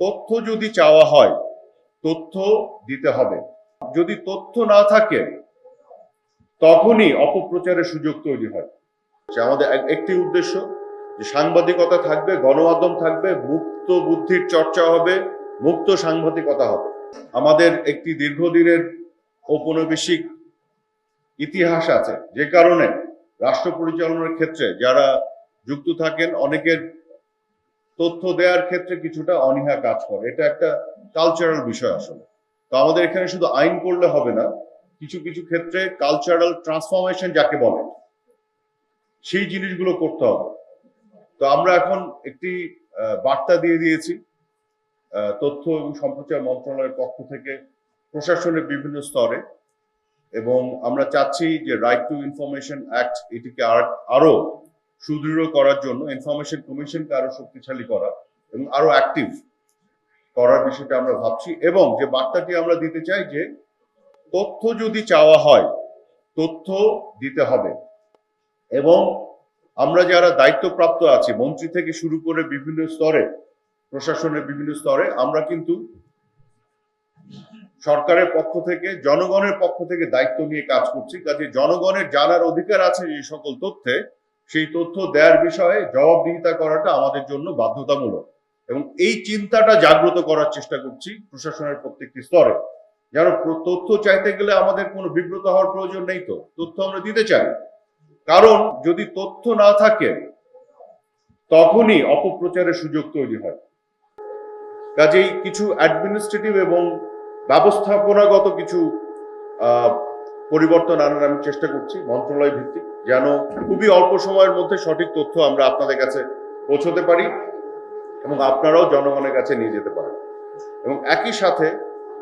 তথ্য যদি চাওয়া হয়, তথ্য দিতে হবে। যদি তথ্য না থাকে, তখনই অপপ্রচারের সুযোগ তৈরি হয়। আমাদের এক- একটি উদ্দেশ্য, যে সাংবাদিকতা থাকবে, গণমাধ্যম থাকবে, মুক্ত বুদ্ধির চর্চা হবে, মুক্ত সাংবাদিকতা হবে। আমাদের একটি দীর্ঘদিনের ঔপনিবেশিক ইতিহাস আছে, যে কারণে রাষ্ট্র পরিচালনার ক্ষেত্রে যারা যুক্ত থাকেন, অনেকের তথ্য দেওয়ার ক্ষেত্রে কিছুটা অনীহা কাজ করে। এটা একটা কালচারাল বিষয় আসলে। তো আমাদের এখানে শুধু আইন করলে হবে না, কিছু কিছু ক্ষেত্রে কালচারাল ট্রান্সফরমেশন যাকে বলে, সেই জিনিসগুলো করতে হবে। তো আমরা এখন একটি বার্তা দিয়ে দিয়েছি তথ্য এবং সম্প্রচার মন্ত্রণালয়ের পক্ষ থেকে প্রশাসনের বিভিন্ন স্তরে এবং আমরা চাচ্ছি যে রাইট টু ইনফরমেশন অ্যাক্ট এটিকে আর- সুদৃঢ় করার জন্য ইনফরমেশন কমিশনকে আরও শক্তিশালী করা এবং আরও অ্যাক্টিভ করার বিষয়টা আমরা ভাবছি এবং যে বার্তাটি আমরা দিতে চাই যে তথ্য যদি চাওয়া হয়, তথ্য দিতে হবে। এবং আমরা যারা দায়িত্বপ্রাপ্ত আছি, মন্ত্রী থেকে শুরু করে বিভিন্ন স্তরে, প্রশাসনের বিভিন্ন স্তরে, আমরা কিন্তু সরকারের পক্ষ থেকে, জনগণের পক্ষ থেকে দায়িত্ব নিয়ে কাজ করছি। কাজে জনগণের জানার অধিকার আছে এই সকল তথ্যে। সেই তথ্য দেওয়ার বিষয়ে জবাবদিহিতা করাটা আমাদের জন্য বাধ্যতামূলক। এবং এই চিন্তাটা জাগ্রত করার চেষ্টা করছি প্রশাসনের প্রত্যেকটি স্তরে। যেন তথ্য চাইতে গেলে আমাদের কোনো বিব্রত হওয়ার প্রয়োজন নেই তো। তথ্য আমরা দিতে চাই। কারণ যদি তথ্য না থাকে, তখনই অপপ্রচারের সুযোগ তৈরি হয়। কাজেই কিছু অ্যাডমিনিস্ট্রেটিভ এবং ব্যবস্থাপনাগত কিছু পরিবর্তন আনার আমি চেষ্টা করছি, মন্ত্রণালয় ভিত্তিক। যেন খুবই অল্প সময়ের মধ্যে সঠিক তথ্য আমরা আপনাদের কাছে পৌঁছতে পারি এবং আপনারাও জনগণের কাছে নিয়ে যেতে পারেন। এবং একই সাথে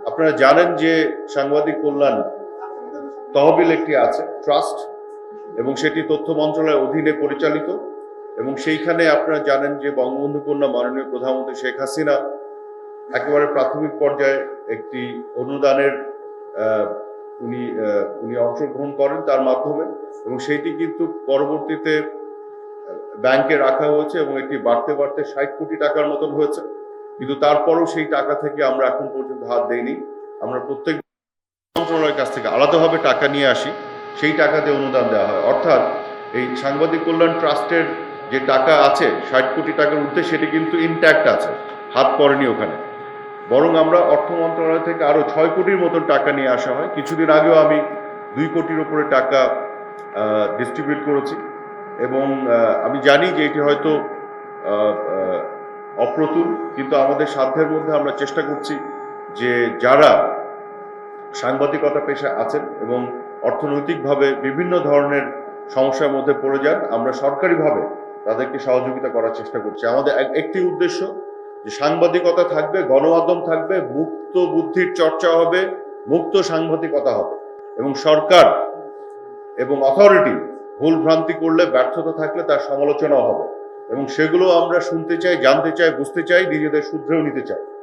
আপনারা জানেন যে সাংবাদিক কল্যাণ তহবিল একটি আছে, ট্রাস্ট, এবং সেটি তথ্য মন্ত্রণালয়ের অধীনে পরিচালিত। এবং সেইখানে আপনারা জানেন যে বঙ্গবন্ধু কন্যা মাননীয় প্রধানমন্ত্রী শেখ হাসিনা একেবারে প্রাথমিক পর্যায়ে একটি অনুদানের উনি উনি অংশগ্রহণ করেন তার মাধ্যমে। এবং সেইটি কিন্তু পরবর্তীতে ব্যাংকে রাখা হয়েছে এবং এটি বাড়তে বাড়তে ষাট কোটি টাকার মতন হয়েছে। কিন্তু তারপরও সেই টাকা থেকে আমরা এখন পর্যন্ত হাত দেইনি। আমরা প্রত্যেক মন্ত্রণালয়ের কাছ থেকে আলাদাভাবে টাকা নিয়ে আসি, সেই টাকাতে অনুদান দেওয়া হয়। অর্থাৎ এই সাংবাদিক কল্যাণ ট্রাস্টের যে টাকা আছে, ষাট কোটি টাকার ঊর্ধ্বে সেটি কিন্তু ইনট্যাক্ট আছে, হাত পড়েনি ওখানে। বরং আমরা অর্থ মন্ত্রণালয় থেকে আরও ছয় কোটির মতন টাকা নিয়ে আসা হয়। কিছুদিন আগেও আমি দুই কোটির উপরে টাকা ডিস্ট্রিবিউট করেছি। এবং আমি জানি যে এটি হয়তো অপ্রতুল, কিন্তু আমাদের সাধ্যের মধ্যে আমরা চেষ্টা করছি যে যারা সাংবাদিকতা পেশা আছেন এবং অর্থনৈতিকভাবে বিভিন্ন ধরনের সমস্যার মধ্যে পড়ে যান, আমরা সরকারিভাবে তাদেরকে সহযোগিতা করার চেষ্টা করছি। আমাদের একটি উদ্দেশ্য যে সাংবাদিকতা থাকবে, গণমাধ্যম থাকবে, মুক্ত বুদ্ধির চর্চা হবে, মুক্ত সাংবাদিকতা হবে। এবং সরকার এবং অথরিটি ভুল ভ্রান্তি করলে ব্যর্থতা থাকলে তার সমালোচনা হবে। এবং সেগুলো আমরা শুনতে চাই, জানতে চাই, বুঝতে চাই, নিজেদের শুধরেও নিতে চাই।